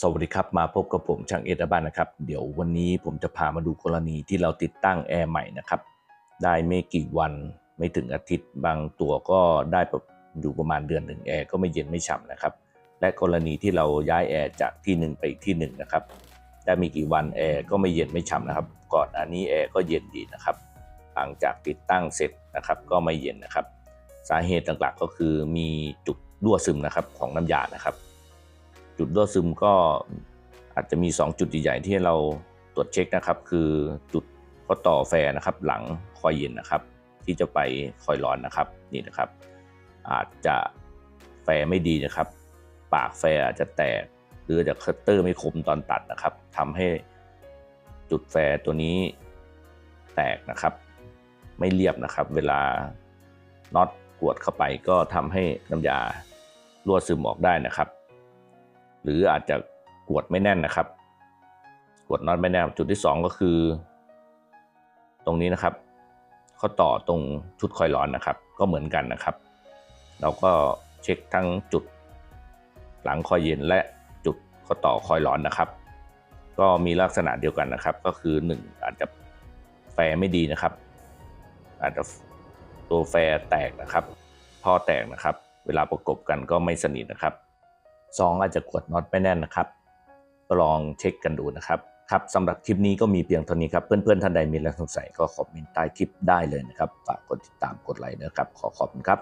สวัสดีครับ มาพบกับผมช่างเอตบ้านนะครับ เดี๋ยววันนี้ผมจะพามาดูกรณีที่เราติดตั้งแอร์ใหม่นะครับ ได้ไม่กี่วันไม่ถึงอาทิตย์บางตัวก็ได้แบบอยู่ประมาณเดือนหนึ่งแอร์ก็ไม่เย็นไม่ฉ่ำนะครับ และกรณีที่เราย้ายแอร์จากที่หนึ่งไปอีกที่หนึ่งนะครับ ได้มีกี่วันแอร์ก็ไม่เย็นไม่ฉ่ำนะครับ ก่อนอันนี้แอร์ก็เย็นดีนะครับหลังจากติดตั้งเสร็จนะครับ ก็ไม่เย็นนะครับ สาเหตุหลักๆก็คือมีจุดรั่วซึมนะครับของน้ำยานะครับ จุดรั่วซึมก็อาจจะมี 2 จุดใหญ่ๆที่เราตรวจเช็คนะครับ คือจุดข้อต่อแฟร์นะครับ หลังคอยเย็นนะครับ ที่จะไปคอยร้อนนะครับนี่นะครับ อาจจะแฟร์ไม่ดีนะครับ ปากแฟร์อาจจะแตกหรือจะคัตเตอร์ไม่คมตอนตัดนะครับทำให้จุดแฟร์ตัวนี้แตกนะครับ ไม่เรียบนะครับ เวลาน็อตกวดเข้าไปก็ทำให้น้ำยารั่วซึมออกได้นะครับ หรืออาจจะกวดไม่แน่นนะครับ กวดน็อตไม่แน่นจุดที่ 2 ก็คือ ตรงนี้นะครับข้อต่อตรงชุดคอยร้อนนะครับ ก็เหมือนกันนะครับ เราก็เช็คทั้งจุดหลังคอยเย็นและจุดข้อต่อคอยร้อนนะครับ ก็มีลักษณะเดียวกันนะครับ ก็คือ 1 อาจจะแฟร์ไม่ดีนะครับ อาจจะตัวแฟร์แตกนะครับท่อแตกนะครับ เวลาประกบกันก็ไม่สนิทนะครับ สองอาจจะกดน็อตไม่แน่นนะครับลองเช็คกันดูนะครับครับสำหรับคลิปนี้ก็มีเพียงเท่านี้ครับเพื่อนๆท่านใดมีอะไรสงสัยก็คอมเมนต์ใต้คลิปได้เลยนะครับฝากกดติดตามกดไลค์นะครับขอขอบคุณครับ